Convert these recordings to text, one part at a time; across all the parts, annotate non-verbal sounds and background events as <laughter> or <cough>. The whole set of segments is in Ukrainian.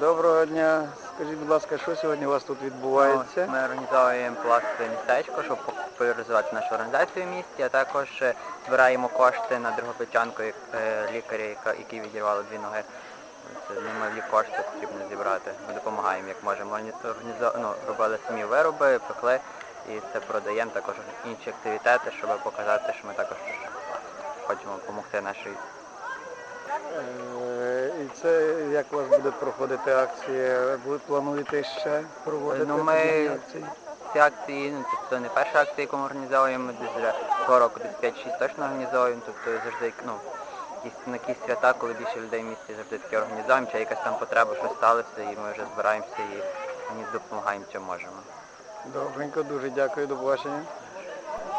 Доброго дня. Скажіть, будь ласка, що сьогодні у вас тут відбувається? Ми організовуємо пластове містечко, щоб популяризувати нашу організацію в місті, а також е, збираємо кошти на Дрогобичанку, як, е, лікаря, який відірвало дві ноги. Це немалі кошти потрібно зібрати. Ми допомагаємо, як можемо. Ну, робили самі вироби, пекли і це продаємо також інші активітети, щоб показати, що ми також хочемо допомогти нашій Е, І це як у вас буде проходити акція? Ви плануєте ще проводити Ну, ми- подібні акції? Ці акції, ну, тобто не перша акція, яку ми організовуємо, ми десь вже цього року десь 5-6 точно організовуємо, тобто завжди, ну, якісь, на якісь свята, коли більше людей в місті завжди таке організуємо, чи якась там потреба, щось сталося, і ми вже збираємося і мені допомагаємо, чим можемо. Добренько, дуже дякую, до побачення.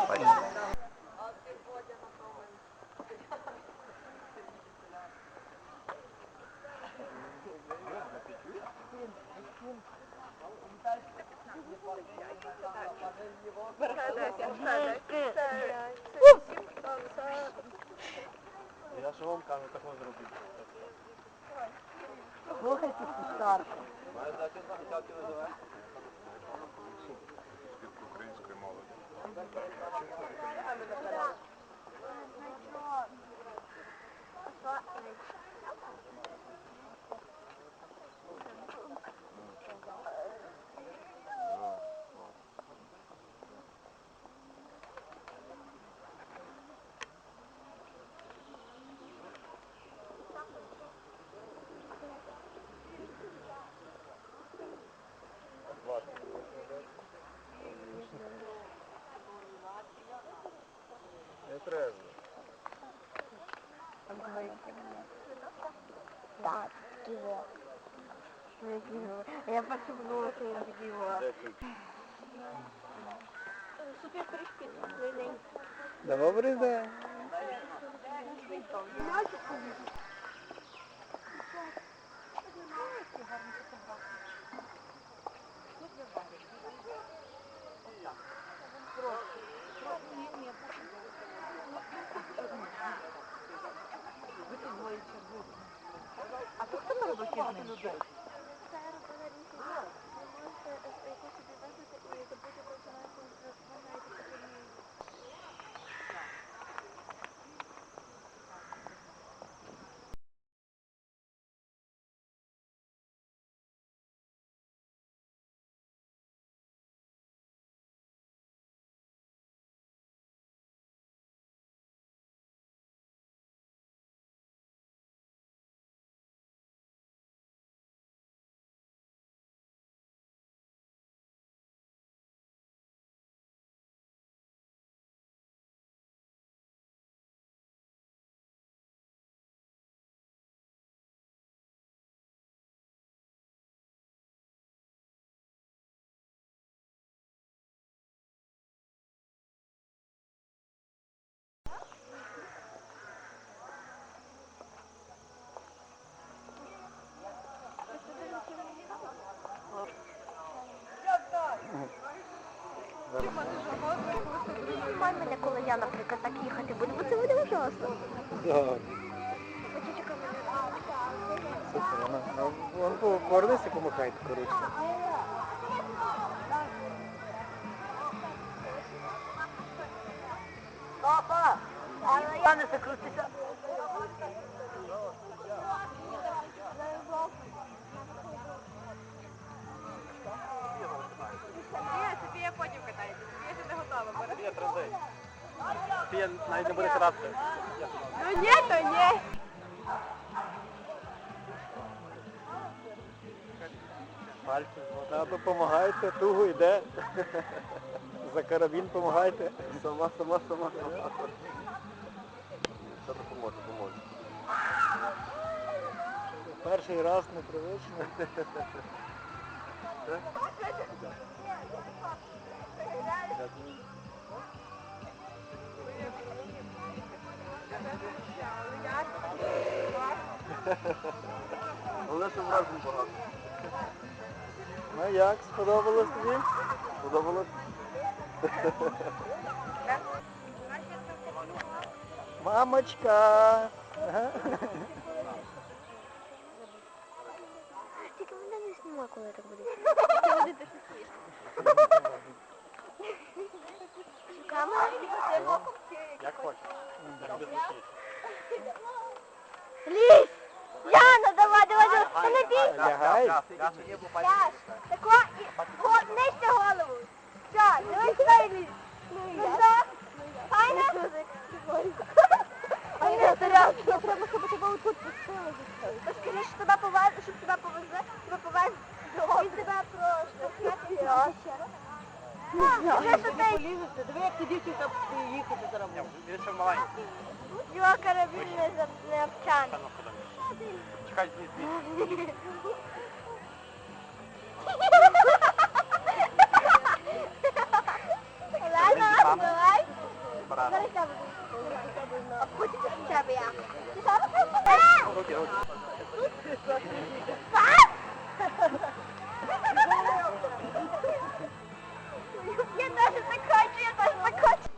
Бачите. Я ж вам кажу, так зробити. Слухайте старку. української мови. Не треба. Так, ківо. Я посипнула, що я ківо. Супер перешпіт. Добрий день. А Знімай мене, коли я, наприклад, так їхати буду, бо це буде ужасно. Супер, вона. І помахайте, коротше. Папа, я не закрутися. Софія потім катається. Софія ще не готова. Софія, транзит. Софія навіть не буде кидати. Ну ні, то ні. Пальці. Тато, помагайте, туго йде. За карабін помагайте. Сама, сама, сама, сама. Що допоможе, допоможе. Перший раз непривично. Головне, що вражень багато. Ну як, сподобалось тобі? Сподобалось? Мамочка! Ага. коли так буде. Це буде дуже смішно. Камера? Як хочеш. Лізь! Яна, давай, давай, давай. Та не бій. Лягай. Ляж. Тако і го, нижче голову. Все, дивись сюди лізь. Ну що? <laughs> Файно? Файно, Тарас. Я треба, щоб тебе отут пустили. Скажи, що тебе повезли, щоб тебе повезли, тебе повезли. Він тебе просто. Скажи, що ти... Диви, як ці дівчинка їхати зараз. Він ще маленький. Його карабін не, за- Чекай, звідси. Олена, давай. Барана. Зараз я буду. А потім ще б я. Ти що Руки, руки. Я теж так хочу, я теж так хочу.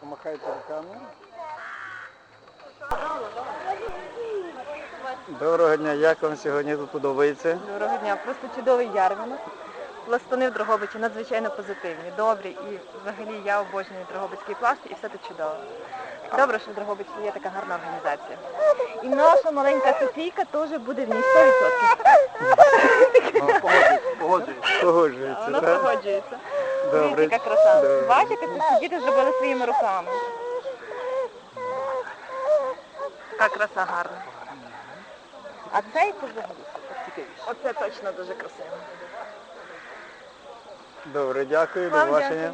Помахайте руками. Доброго дня, як вам сьогодні тут подобається? Доброго дня, просто чудовий ярмарок. Пластуни в Дрогобичі надзвичайно позитивні, добрі і взагалі я обожнюю Дрогобицький пласт і все тут чудово. Добре, що в Дрогобичі є така гарна організація. І наша маленька Софійка теж буде в ній 100%. Погоджується. Погоджується, Вона погоджується. Добре. Дивіться, яка краса. Бачите, це діти зробили своїми руками. Яка краса гарна. А цей це взагалі. Оце точно дуже красиво. Добре, дякую, до побачення.